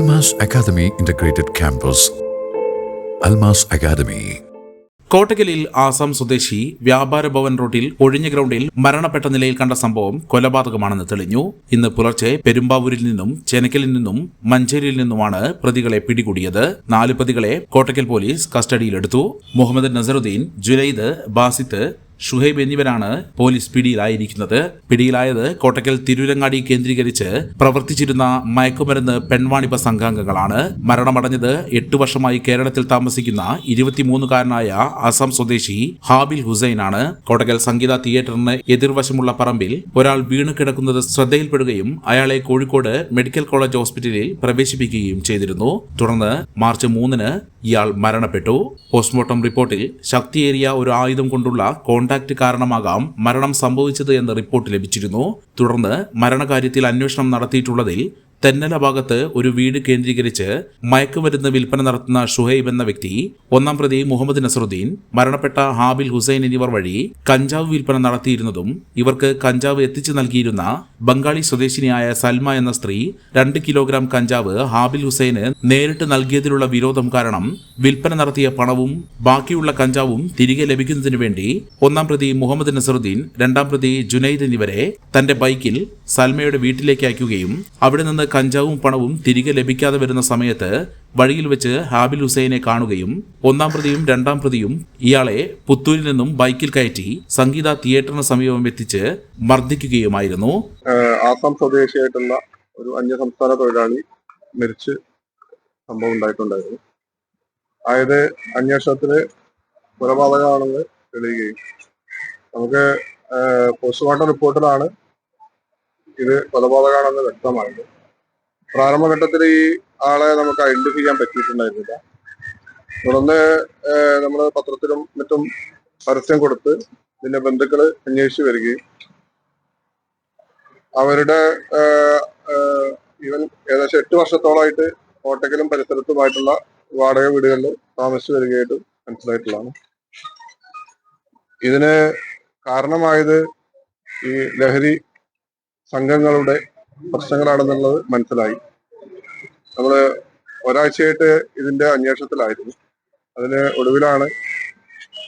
Almas academy integrated campus Almas academy കോട്ടക്കലിൽ Assam സ്വദേശി വ്യാപാര ഭവൻ റോഡിൽ ഒഴിഞ്ഞ ഗ്രൗണ്ടിൽ മരണപ്പെട്ട നിലയിൽ കണ്ട സംഭവം കൊലപാതകമാണെന്ന് തെളിഞ്ഞു. ഇന്ന് പുലർച്ചെ പെരുമ്പാവൂരിൽ നിന്നും ചെനക്കലിൽ നിന്നും മഞ്ചേരിയിൽ നിന്നുമാണ് പ്രതികളെ പിടികൂടിയത്. നാല് പ്രതികളെ കോട്ടക്കൽ പോലീസ് കസ്റ്റഡിയിലെടുത്തു. മുഹമ്മദ് നസറുദ്ദീൻ ജുലൈദ് ബാസിത്ത് ഷുഹൈബ് എന്നിവരാണ് പോലീസ് പിടിയിലായിരിക്കുന്നത്. പിടിയിലായത് കോട്ടക്കൽ തിരൂരങ്ങാടി കേന്ദ്രീകരിച്ച് പ്രവർത്തിച്ചിരുന്ന മയക്കുമരുന്ന് പെൺവാണിപ്പ സംഘാംഗങ്ങളാണ്. മരണമടഞ്ഞത് എട്ട് വർഷമായി കേരളത്തിൽ താമസിക്കുന്ന ഇരുപത്തിമൂന്നുകാരനായ അസം സ്വദേശി ഹാബിൽ ഹുസൈനാണ്. കോട്ടക്കൽ സംഗീത തിയേറ്ററിന് എതിർവശമുള്ള പറമ്പിൽ ഒരാൾ വീണു കിടക്കുന്നത് ശ്രദ്ധയിൽപ്പെടുകയും അയാളെ കോഴിക്കോട് മെഡിക്കൽ കോളേജ് ഹോസ്പിറ്റലിൽ പ്രവേശിപ്പിക്കുകയും ചെയ്തിരുന്നു. തുടർന്ന് മാർച്ച് മൂന്നിന് ഇയാൾ മരണപ്പെട്ടു. പോസ്റ്റ്മോർട്ടം റിപ്പോർട്ടിൽ ശക്തിയേറിയ ഒരു ആയുധം കൊണ്ടുള്ള കോണ്ടാക്ട് കാരണമാകാം മരണം സംഭവിച്ചത് എന്ന് റിപ്പോർട്ട് ലഭിച്ചിരുന്നു. തുടർന്ന് മരണകാര്യത്തിൽ അന്വേഷണം നടത്തിയിട്ടുള്ളതിൽ തെന്നല ഭാഗത്ത് ഒരു വീട് കേന്ദ്രീകരിച്ച് മയക്കുമരുന്ന് വിൽപ്പന നടത്തുന്ന ഷുഹൈബ് എന്ന വ്യക്തി ഒന്നാം പ്രതി മുഹമ്മദ് നസറുദ്ദീൻ മരണപ്പെട്ട ഹാബിൽ ഹുസൈൻ എന്നിവർ വഴി കഞ്ചാവ് വിൽപ്പന നടത്തിയിരുന്നതും ഇവർക്ക് കഞ്ചാവ് എത്തിച്ചു നൽകിയിരുന്ന ബംഗാളി സ്വദേശിനിയായ സൽമ എന്ന സ്ത്രീ രണ്ട് കിലോഗ്രാം കഞ്ചാവ് ഹാബിൽ ഹുസൈന് നേരിട്ട് നൽകിയതിലുള്ള വിരോധം കാരണം വിൽപ്പന നടത്തിയ പണവും ബാക്കിയുള്ള കഞ്ചാവും തിരികെ ലഭിക്കുന്നതിനു വേണ്ടി ഒന്നാം പ്രതി മുഹമ്മദ് നസറുദ്ദീൻ രണ്ടാം പ്രതി ജുനൈദ് എന്നിവരെ തന്റെ ബൈക്കിൽ സൽമയുടെ വീട്ടിലേക്ക് അയക്കുകയും അവിടെ നിന്ന് കഞ്ചാവും പണവും തിരികെ ലഭിക്കാതെ വരുന്ന സമയത്ത് വഴിയിൽ വെച്ച് ഹാബിൽ ഹുസൈനെ കാണുകയും ഒന്നാം പ്രതിയും രണ്ടാം പ്രതിയും ഇയാളെ പുത്തൂരിൽ നിന്നും ബൈക്കിൽ കയറ്റി സംഗീത തിയേറ്ററിന് സമീപം എത്തിച്ച് മർദ്ദിക്കുകയുമായിരുന്നു. ആസാം സ്വദേശിയായിട്ടുള്ള ഒരു അന്യ സംസ്ഥാന തൊഴിലാളി മരിച്ച് സംഭവം ഉണ്ടായിട്ടുണ്ടായിരുന്നു. അതായത് അന്വേഷണത്തിൽ കൊലപാതകമാണെന്ന് തെളിയുകയും നമുക്ക് പോസ്റ്റ്മോർട്ടം റിപ്പോർട്ടിലാണ് ഇത് കൊലപാതകമാണെന്ന് വ്യക്തമായത്. പ്രാരംഭഘട്ടത്തിൽ ഈ ആളെ നമുക്ക് ഐഡന്റിഫൈ ചെയ്യാൻ പറ്റിയിട്ടുണ്ടായിരുന്നില്ല. തുടർന്ന് നമ്മൾ പത്രത്തിലും മറ്റും പരസ്യം കൊടുത്ത് ഇതിന്റെ ബന്ധുക്കൾ അന്വേഷിച്ചു വരികയും അവരുടെ ഇവൻ ഏകദേശം എട്ട് വർഷത്തോളമായിട്ട് കോട്ടക്കലും പരിസരത്തുമായിട്ടുള്ള വാടക വീടുകളിൽ താമസിച്ചു വരികയായിട്ട് മനസ്സിലായിട്ടുള്ളതാണ്. ഇതിന് കാരണമായത് ഈ ലഹരി സംഘങ്ങളുടെ പ്രശ്നങ്ങളാണെന്നുള്ളത് മനസ്സിലായി. നമ്മൾ ഒരാഴ്ചയായിട്ട് ഇതിന്റെ അന്വേഷണത്തിലായിരുന്നു. അതിന് ഒടുവിലാണ്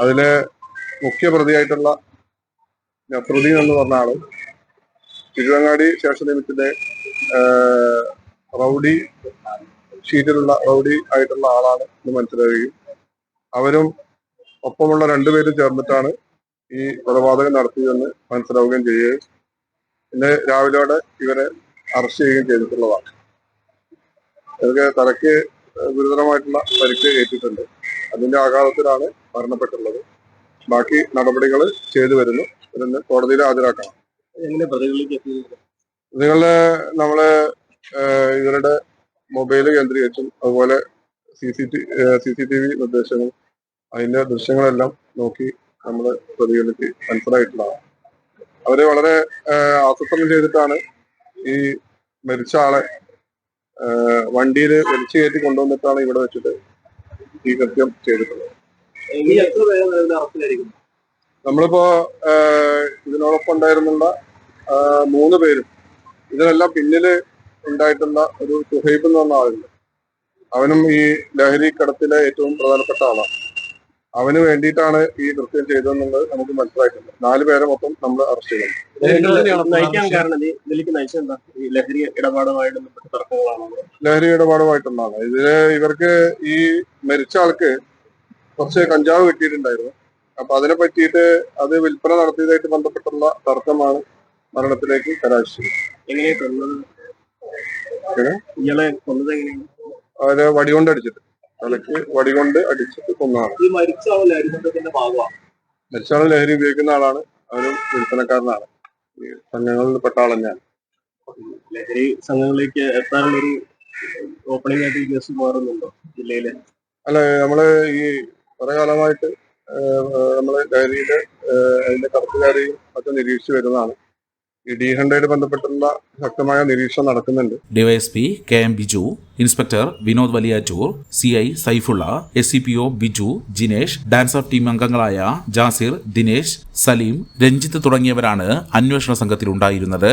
അതിന് മുഖ്യ പ്രതിയായിട്ടുള്ള നഫറുദ്ദീൻ എന്ന് പറഞ്ഞ ആൾ തിരുവങ്ങാടി സ്റ്റേഷൻ നിയമത്തിന്റെ റൗഡി ഷീറ്റിലുള്ള റൗഡി ആയിട്ടുള്ള ആളാണ് എന്ന് മനസ്സിലാവുകയും അവരും ഒപ്പമുള്ള രണ്ടുപേരും ചേർന്നിട്ടാണ് ഈ കൊലപാതകം നടത്തിയതെന്ന് മനസ്സിലാവുകയും ചെയ്യുകയും ഇന്ന് രാവിലെയോടെ ഇവരെ അറസ്റ്റ് ചെയ്യുകയും ചെയ്തിട്ടുള്ളതാണ്. ഇവർക്ക് തലയ്ക്ക് ഗുരുതരമായിട്ടുള്ള പരിക്ക് ഏറ്റിട്ടുണ്ട്. അതിന്റെ ആഘാതത്തിലാണ് മരണപ്പെട്ടുള്ളത് ബാക്കി നടപടികൾ ചെയ്തു വരുന്നു. ഇതിന് കോടതിയിൽ ഹാജരാക്കണം. നിങ്ങൾ നമ്മൾ ഇവരുടെ മൊബൈൽ കേന്ദ്രീകരിച്ചും അതുപോലെ C C T C C T V നിർദ്ദേശങ്ങളും അതിന്റെ ദൃശ്യങ്ങളെല്ലാം നോക്കി നമ്മൾ പ്രതികളിലേക്ക് മനസ്സിലായിട്ടുള്ളതാണ്. അവർ വളരെ ആസൂത്രണം ചെയ്തിട്ടാണ് ഈ മരിച്ച ആളെ വണ്ടിയിൽ വലിച്ചു കയറ്റി കൊണ്ടുവന്നിട്ടാണ് ഇവിടെ വെച്ചിട്ട് ഈ കൃത്യം ചെയ്തിട്ടുള്ളത്. നമ്മളിപ്പോ ഇതിനോടൊപ്പം ഉണ്ടായിരുന്നുള്ള മൂന്ന് പേരും ഇതിനെല്ലാം പിന്നിൽ ഉണ്ടായിട്ടുള്ള ഒരു സുഹൈബ് എന്ന് പറഞ്ഞ ആളുണ്ട്. അവനും ഈ ലഹരി കടത്തിലെ ഏറ്റവും പ്രധാനപ്പെട്ട ആളാണ്. അവന് വേണ്ടിയിട്ടാണ് ഈ കൃത്യം ചെയ്തതെന്നുള്ളത് നമുക്ക് മനസ്സിലായിട്ടുണ്ട്. നാല് പേരെ മൊത്തം നമ്മൾ അറസ്റ്റ് ചെയ്തു ലഹരി ഇടപാടുമായിട്ട് ബന്ധപ്പെട്ട തർക്കങ്ങളാണോ? ലഹരി ഇടപാടുമായിട്ടുള്ളതാണ് ഇതിൽ ഇവർക്ക് ഈ മരിച്ച ആൾക്ക് കുറച്ച് കഞ്ചാവ് കിട്ടിയിട്ടുണ്ടായിരുന്നു. അപ്പൊ അതിനെ പറ്റിയിട്ട് അത് വിൽപ്പന നടത്തിയതായിട്ട് ബന്ധപ്പെട്ടുള്ള തർക്കമാണ് മരണത്തിലേക്ക് കലാശിച്ചത് എങ്ങനെയാ കൊന്നത്? ഇയാളെ കൊന്നത് എങ്ങനെയാണ്? അവരെ വടികൊണ്ട് വടി വടികൊണ്ട് അടിച്ചിട്ട് കൊന്നാണ് ഈ മരിച്ച ആൾ ഭാഗമാണ് മരിച്ച ലഹരി ഉപയോഗിക്കുന്ന ആളാണ്. അവരും വിൽപ്പനക്കാരനാണ്. ഈ സംഘങ്ങളിൽ പെട്ട ആൾ തന്നെയാണ്. ലഹരി സംഘങ്ങളിലേക്ക് എത്താനുള്ളൊരു ഓപ്പണിംഗ് ആയിട്ട് ഈ കേസ് മാറുന്നുണ്ടോ ജില്ലയിൽ? അല്ല നമ്മൾ ഈ കുറെ കാലമായിട്ട് നമ്മൾ ലഹരിയുടെ അതിന്റെ കടത്തുകാരെയും ഒക്കെ നിരീക്ഷിച്ചു വരുന്നതാണ്. ഈ ഡി ഹൺഡ്രഡ് ബന്ധപ്പെട്ടുള്ള ശക്തമായ നിരീക്ഷണം നടക്കുന്നുണ്ട്. DYSP K M Biju inspector Vinod Valiyattur C I Saifulla S C P O Biju Jinesh DANSAF team അംഗങ്ങളായ ജാസിർ ദിനേശ് സലീം രഞ്ജിത്ത് തുടങ്ങിയവരാണ് അന്വേഷണ സംഘത്തിലുണ്ടായിരുന്നത്.